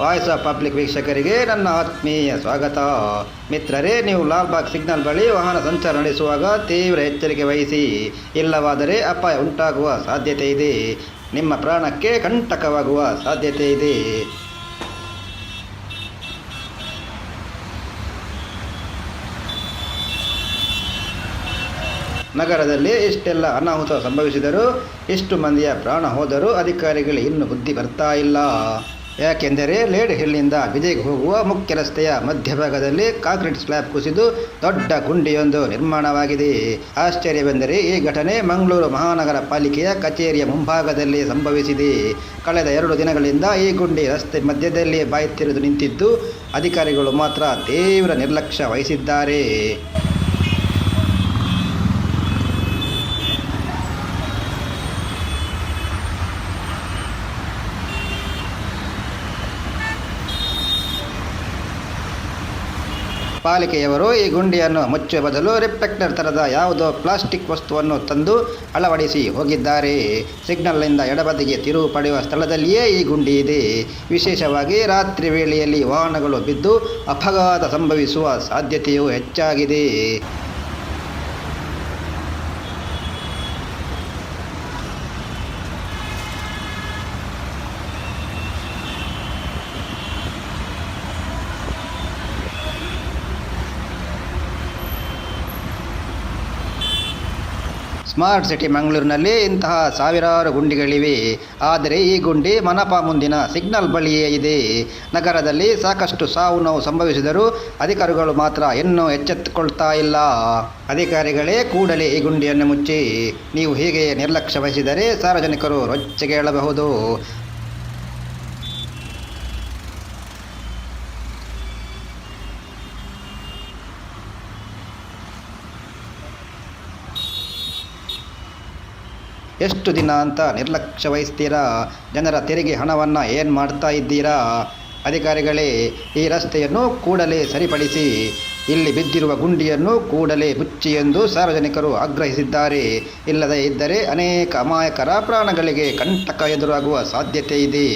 Voice of public ವೀಕ್ಷಕರಿಗೆ ನನ್ನ ಆತ್ಮೀಯ ಸ್ವಾಗತ. ಮಿತ್ರರೇ, ನೀವು ಲಾಲ್ಬಾಗ್ ಸಿಗ್ನಲ್ ಬಳಿ ವಾಹನ ಸಂಚಾರ ನಡೆಸುವಾಗ ತೀವ್ರ ಎಚ್ಚರಿಕೆ ವಹಿಸಿ. ಇಲ್ಲವಾದರೆ ಅಪಾಯ ಉಂಟಾಗುವ ಸಾಧ್ಯತೆ ಇದೆ. ನಿಮ್ಮ ಪ್ರಾಣಕ್ಕೆ ಕಂಟಕವಾಗುವ ಸಾಧ್ಯತೆ ಇದೆ. ನಗರದಲ್ಲಿ ಇಷ್ಟೆಲ್ಲ ಅನಾಹುತ ಸಂಭವಿಸಿದರೂ ಇಷ್ಟು ಮಂದಿಯ ಪ್ರಾಣ ಹೋದರೂ ಅಧಿಕಾರಿಗಳು ಇನ್ನೂ ಬುದ್ಧಿ ಬರ್ತಾ ಇಲ್ಲ. ಯಾಕೆಂದರೆ ಲೇಡ್ ಹಿಲ್ನಿಂದ ವಿಜಯ್ಗೆ ಹೋಗುವ ಮುಖ್ಯ ರಸ್ತೆಯ ಮಧ್ಯಭಾಗದಲ್ಲಿ ಕಾಂಕ್ರೀಟ್ ಸ್ಲ್ಯಾಬ್ ಕುಸಿದು ದೊಡ್ಡ ಗುಂಡಿಯೊಂದು ನಿರ್ಮಾಣವಾಗಿದೆ. ಆಶ್ಚರ್ಯವೆಂದರೆ ಈ ಘಟನೆ ಮಂಗಳೂರು ಮಹಾನಗರ ಪಾಲಿಕೆಯ ಕಚೇರಿಯ ಮುಂಭಾಗದಲ್ಲಿ ಸಂಭವಿಸಿದೆ. ಕಳೆದ ಎರಡು ದಿನಗಳಿಂದ ಈ ಗುಂಡಿ ರಸ್ತೆ ಮಧ್ಯದಲ್ಲಿ ಬಾಯ್ತಿರಿದು ನಿಂತಿದ್ದು, ಅಧಿಕಾರಿಗಳು ಮಾತ್ರ ತೀವ್ರ ನಿರ್ಲಕ್ಷ್ಯ ವಹಿಸಿದ್ದಾರೆ. ಪಾಲಿಕೆಯವರು ಈ ಗುಂಡಿಯನ್ನು ಮುಚ್ಚುವ ಬದಲು ರಿಫ್ಲೆಕ್ಟರ್ ಥರದ ಯಾವುದೋ ಪ್ಲಾಸ್ಟಿಕ್ ವಸ್ತುವನ್ನು ತಂದು ಅಳವಡಿಸಿ ಹೋಗಿದ್ದಾರೆ. ಸಿಗ್ನಲ್ನಿಂದ ಎಡಬದಿಗೆ ತಿರುವು ಪಡೆಯುವ ಸ್ಥಳದಲ್ಲಿಯೇ ಈ ಗುಂಡಿ ಇದೆ. ವಿಶೇಷವಾಗಿ ರಾತ್ರಿ ವೇಳೆಯಲ್ಲಿ ವಾಹನಗಳು ಬಿದ್ದು ಅಪಘಾತ ಸಂಭವಿಸುವ ಸಾಧ್ಯತೆಯೂ ಹೆಚ್ಚಾಗಿದೆ. ಸ್ಮಾರ್ಟ್ ಸಿಟಿ ಮಂಗಳೂರಿನಲ್ಲಿ ಇಂತಹ ಸಾವಿರಾರು ಗುಂಡಿಗಳಿವೆ. ಆದರೆ ಈ ಗುಂಡಿ ಮನಪಾ ಮುಂದಿನ ಸಿಗ್ನಲ್ ಬಳಿಯೇ ಇದೆ. ನಗರದಲ್ಲಿ ಸಾಕಷ್ಟು ಸಾವು ನೋವು ಸಂಭವಿಸಿದರೂ ಅಧಿಕಾರಿಗಳು ಮಾತ್ರ ಇನ್ನೂ ಎಚ್ಚೆತ್ತುಕೊಳ್ತಾ ಇಲ್ಲ. ಅಧಿಕಾರಿಗಳೇ ಕೂಡಲೇ ಈ ಗುಂಡಿಯನ್ನು ಮುಚ್ಚಿ, ನೀವು ಹೀಗೆ ನಿರ್ಲಕ್ಷ್ಯ ವಹಿಸಿದರೆ ಸಾರ್ವಜನಿಕರು ರೊಚ್ಚಿಗೆ ಹೇಳಬಹುದು ಎಷ್ಟು ದಿನ ಅಂತ ನಿರ್ಲಕ್ಷ್ಯ ವಹಿಸ್ತೀರಾ ಜನರ ತೆರಿಗೆ ಹಣವನ್ನು ಏನು ಮಾಡ್ತಾ ಇದ್ದೀರಾ? ಅಧಿಕಾರಿಗಳೇ, ಈ ರಸ್ತೆಯನ್ನು ಕೂಡಲೇ ಸರಿಪಡಿಸಿ. ಇಲ್ಲಿ ಬಿದ್ದಿರುವ ಗುಂಡಿಯನ್ನು ಕೂಡಲೇ ಮುಚ್ಚಿ ಎಂದು ಸಾರ್ವಜನಿಕರು ಆಗ್ರಹಿಸಿದ್ದಾರೆ. ಇಲ್ಲದೇ ಇದ್ದರೆ ಅನೇಕ ಅಮಾಯಕರ ಪ್ರಾಣಗಳಿಗೆ ಕಂಟಕ ಎದುರಾಗುವ ಸಾಧ್ಯತೆ ಇದೆ.